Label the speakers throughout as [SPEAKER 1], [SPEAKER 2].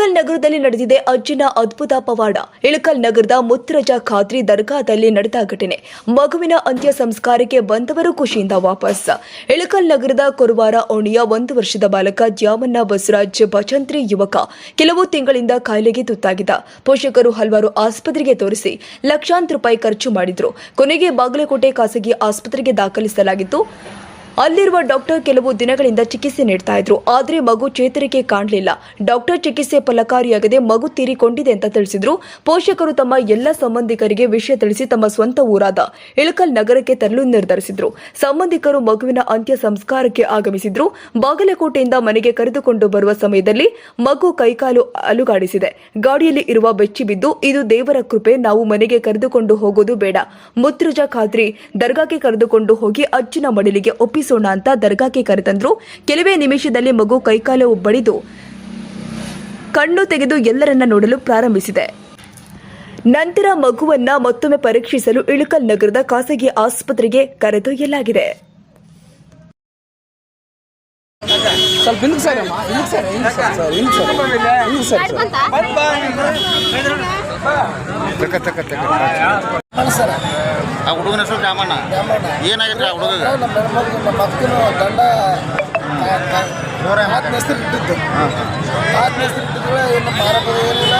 [SPEAKER 1] ಇಳಕಲ್ ನಗರದಲ್ಲಿ ನಡೆದಿದೆ ಅಜ್ಜಿನ ಅದ್ಭುತ ಪವಾಡ. ಇಳಕಲ್ ನಗರದ ಮುತ್ತರಜ ಖಾದ್ರಿ ದರ್ಗಾದಲ್ಲಿ ನಡೆದ ಘಟನೆ. ಮಗುವಿನ ಅಂತ್ಯ ಸಂಸ್ಕಾರಕ್ಕೆ ಬಂದವರು ಖುಷಿಯಿಂದ ವಾಪಸ್. ಇಳಕಲ್ ನಗರದ ಕುರುವಾರ ಓಣಿಯ ಒಂದು ವರ್ಷದ ಬಾಲಕ ಜ್ಯಾಮನ್ನ ಬಸವರಾಜ್ ಬಚಂತ್ರಿ ಯುವಕ ಕೆಲವು ತಿಂಗಳಿಂದ ಕಾಯಿಲೆಗೆ ತುತ್ತಾಗಿದ್ದ. ಪೋಷಕರು ಹಲವಾರು ಆಸ್ಪತ್ರೆಗೆ ತೋರಿಸಿ ಲಕ್ಷಾಂತರ ರೂಪಾಯಿ ಖರ್ಚು ಮಾಡಿದ್ರು. ಕೊನೆಗೆ ಬಾಗಲಕೋಟೆ ಖಾಸಗಿ ಆಸ್ಪತ್ರೆಗೆ ದಾಖಲಿಸಲಾಗಿತ್ತು. ಅಲ್ಲಿರುವ ಡಾಕ್ಟರ್ ಕೆಲವು ದಿನಗಳಿಂದ ಚಿಕಿತ್ಸೆ ನೀಡ್ತಾ ಇದ್ರು. ಆದರೆ ಮಗು ಚೇತರಿಕೆ ಕಾಣಲಿಲ್ಲ. ಡಾಕ್ಟರ್ ಚಿಕಿತ್ಸೆ ಫಲಕಾರಿಯಾಗದೆ ಮಗು ತೀರಿಕೊಂಡಿದೆ ಅಂತ ತಿಳಿಸಿದ್ರು. ಪೋಷಕರು ತಮ್ಮ ಎಲ್ಲ ಸಂಬಂಧಿಕರಿಗೆ ವಿಷಯ ತಿಳಿಸಿ ತಮ್ಮ ಸ್ವಂತ ಊರಾದ ಇಳಕಲ್ ನಗರಕ್ಕೆ ತರಲು ನಿರ್ಧರಿಸಿದ್ರು. ಸಂಬಂಧಿಕರು ಮಗುವಿನ ಅಂತ್ಯ ಸಂಸ್ಕಾರಕ್ಕೆ ಆಗಮಿಸಿದ್ರು. ಬಾಗಲಕೋಟೆಯಿಂದ ಮನೆಗೆ ಕರೆದುಕೊಂಡು ಬರುವ ಸಮಯದಲ್ಲಿ ಮಗು ಕೈಕಾಲು ಅಲುಗಾಡಿಸಿದೆ. ಗಾಡಿಯಲ್ಲಿ ಇರುವ ಬೆಚ್ಚಿ ಬಿದ್ದು, ಇದು ದೇವರ ಕೃಪೆ, ನಾವು ಮನೆಗೆ ಕರೆದುಕೊಂಡು ಹೋಗೋದು ಬೇಡ. ಮುತ್ರಜ ಖಾದ್ರಿ ದರ್ಗಾಕ್ಕೆ ಕರೆದುಕೊಂಡು ಹೋಗಿ ಅಜ್ಜಿನ ಮಡಿಲಿಗೆ ಒಪ್ಪಿಸೋಣ ಅಂತ ದರ್ಗಾಕ್ಕೆ ಕರೆತಂದ್ರು. ಕೆಲವೇ ನಿಮಿಷದಲ್ಲಿ ಮಗು ಕೈಕಾಲು ಬಡಿದು ಕಣ್ಣು ತೆಗೆದು ಎಲ್ಲರನ್ನ ನೋಡಲು ಪ್ರಾರಂಭಿಸಿದೆ. ನಂತರ ಮಗುವನ್ನ ಮತ್ತೊಮ್ಮೆ ಪರೀಕ್ಷಿಸಲು ಇಳಕಲ್ ನಗರದ ಖಾಸಗಿ ಆಸ್ಪತ್ರೆಗೆ ಕರೆದೊಯ್ಯಲಾಗಿದೆ.
[SPEAKER 2] ಸ್ವಲ್ಪ ಸರ್ ಸರ್ ಸರ್ ಸರ್. ತಕ
[SPEAKER 3] ತಕ್ಕ
[SPEAKER 2] ಸರ್
[SPEAKER 3] ಆ ಹುಡುಗನ ಹೆಸರು ರಾಮಣ್ಣ ಆ ಹುಡುಗ
[SPEAKER 2] ನಮ್ಮ ಹೆಣ್ಮಕ್ಳು ನಮ್ಮ ಹೆಸರು ಇಟ್ಟಿದ್ದು ಆತ್ಮ ಹೆಸರು ಏನು ಮಾರಬಹುದು ಏನಿಲ್ಲ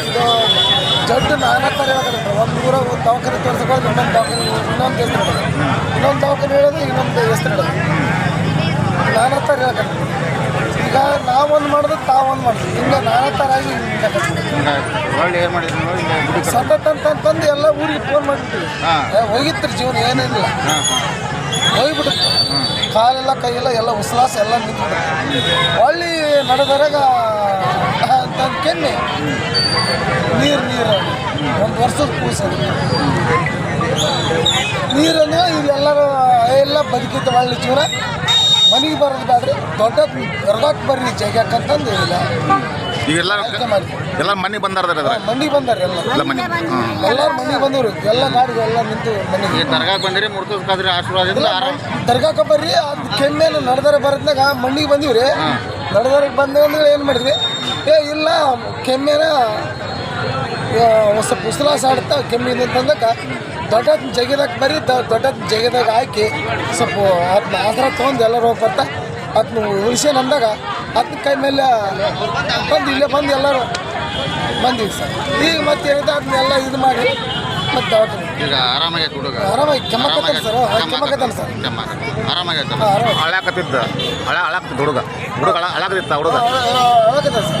[SPEAKER 2] ಇದು ಜಡ್ಡು ನಾನಾ ಥರ ಹೇಳಕತ್ತೆ ಒಂದು ಊರ ಒಂದು ದವಾಖಾನೆ ತೋರಿಸ್ಕೊಂಡು ಇನ್ನೊಂದು ದವಾಖಾನೆ ಇನ್ನೊಂದು ಹೆಸರು ಇನ್ನೊಂದು ದವಾಖಾನೆ ಹೇಳೋದು ಇನ್ನೊಂದು ಹೆಸರು ಹೇಳೋದು ನಾನಾ ಥರ ಹೇಳಕತ್ತೆ ನಾವೊಂದು ಮಾಡಿದ್ರೆ ತಾವೊಂದು ಮಾಡಿದ್ವಿ ಹಿಂಗೆ ನಾನಾ ಥರ ಆಗಿ
[SPEAKER 3] ಒಳ್ಳೆ ಏನು ಮಾಡಿದ್ರು ನೋಡಿ ಇಲ್ಲಿ ಗುಡಿ
[SPEAKER 2] ಸತತ ಅಂತಂತಂದು ಎಲ್ಲ ಊರಿಗೆ ಫೋನ್ ಮಾಡಿಬಿಟ್ಟಿವಿ
[SPEAKER 3] ಹಾ.
[SPEAKER 2] ಏ, ಹೋಗಿತ್ರಿ ಜೀವನ
[SPEAKER 3] ಹಾಂ ಹಾಂ.
[SPEAKER 2] ಹೋಗ್ಬಿಡುತ್ತೆ ಕಾಲೆಲ್ಲ ಕೈಯೆಲ್ಲ ಎಲ್ಲ ಉಸಲಾಸ ಎಲ್ಲ ನಿಂತ್ಬಿಡುತ್ತೆ ಹೊಳ್ಳಿ ನಡೆದರಾಗ ಅಂತ ಕೆನ್ನೆ. ನೀರು ನೀರು. ಒಂದು ವರ್ಷದ ಕೂಸ ನೀರನ್ನು ಇಲ್ಲೆಲ್ಲರೂ ಎಲ್ಲ ಬದುಕಿದ್ದ ಹೊಳ್ಳಿ ಜೀವನ. ಮನೆಗೆ ಬರೋದು ಬೇಡ್ರಿ ದೊಡ್ಡ ಹೊರಗಾಕ್ ಬರ್ರಿ ಜಗಕ್ಕಂತಂದು ಇಲ್ಲ
[SPEAKER 3] ಈಗೆಲ್ಲ ಎಲ್ಲ ಮನೆ ಬಂದಾರ ಅದ್ರ
[SPEAKER 2] ಮನೆಗೆ ಬಂದಾರ ಎಲ್ಲ.
[SPEAKER 3] ಎಲ್ಲ ಮನೆ.
[SPEAKER 2] ಎಲ್ಲರೂ ಮನೆಗೆ ಬಂದವರು ಎಲ್ಲ ಗಾಡಿಗೆ ಎಲ್ಲ ನಿಂತು ಮನೆಗೆ.
[SPEAKER 3] ಈ ದರ್ಗಾಕ್ಕೆ ಬಂದಿರಿ ಆಶೀರ್ವಾದ ಆಶೀರ್ವಾದದಿಂದ ಆರಾಮ್.
[SPEAKER 2] ದರ್ಗಾಕ ಬರ್ರಿ ಅದು ಕೆಮ್ಮೇನು ನಡೆದಾರ ಬರೋದ್ನಾಗ ಮಣ್ಣಿಗೆ ಬಂದಿವ್ರಿ. ನಡೆದಾರಿಗೆ ಬಂದ್ರೆ ಏನು ಮಾಡಿದ್ವಿ? ಏ ಇಲ್ಲ ಕೆಮ್ಮೇನ ಉಸಲಾಸ ಆಡ್ತಾ ಕೆಮ್ಮಿಂದ ಅಂತಂದಕ್ಕ ದೊಡ್ಡ ಜಗಿದಾಗ ಬರೀ ದೊಡ್ಡ ಜಗಿದಾಗ ಹಾಕಿ ಸ್ವಲ್ಪ ಅದನ್ನ ಆಧಾರ ತೊಗೊಂಡು ಎಲ್ಲರೂ ಬರ್ತಾ ಅದನ್ನ ಉಳಿಸ್ಯಾನ ಅಂದಾಗ ಅದನ್ನ ಕೈ ಮೇಲೆ ಬಂದು ಇಲ್ಲೇ ಬಂದು ಎಲ್ಲರೂ ಬಂದಿವಿ ಸರ್. ಈಗ ಮತ್ತೆ ಹೇಳಿದ ಅದನ್ನೆಲ್ಲ ಇದು ಮಾಡಿ ಮತ್ತೆ ದವಾಖಾನೆ.
[SPEAKER 3] ಈಗ ಆರಾಮಾಗಿ ಹುಡುಗ.
[SPEAKER 2] ಆರಾಮಾಗಿ ಕೆಮ್ಮಕತ್ತಾನ ಸರ್ ಕೆಮ್ಮಕತ್ತಾನ ಸರ್. ಆರಾಮಾಗಿ.
[SPEAKER 3] ಹಳಾಕತ್ತಿದ್ದ. ಹಳ ಹಳಾಕತ್ತಿದ್ದ ಹುಡುಗ. ಹುಡುಗ ಹಳ ಹಳಾಕತ್ತಿತ್ತ ಹುಡುಗ.
[SPEAKER 2] ಅಳಕತ್ತಾನ ಸರ್.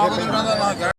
[SPEAKER 3] ਆਪ ਉਹਨਾਂ ਦਾ ਨਾਂ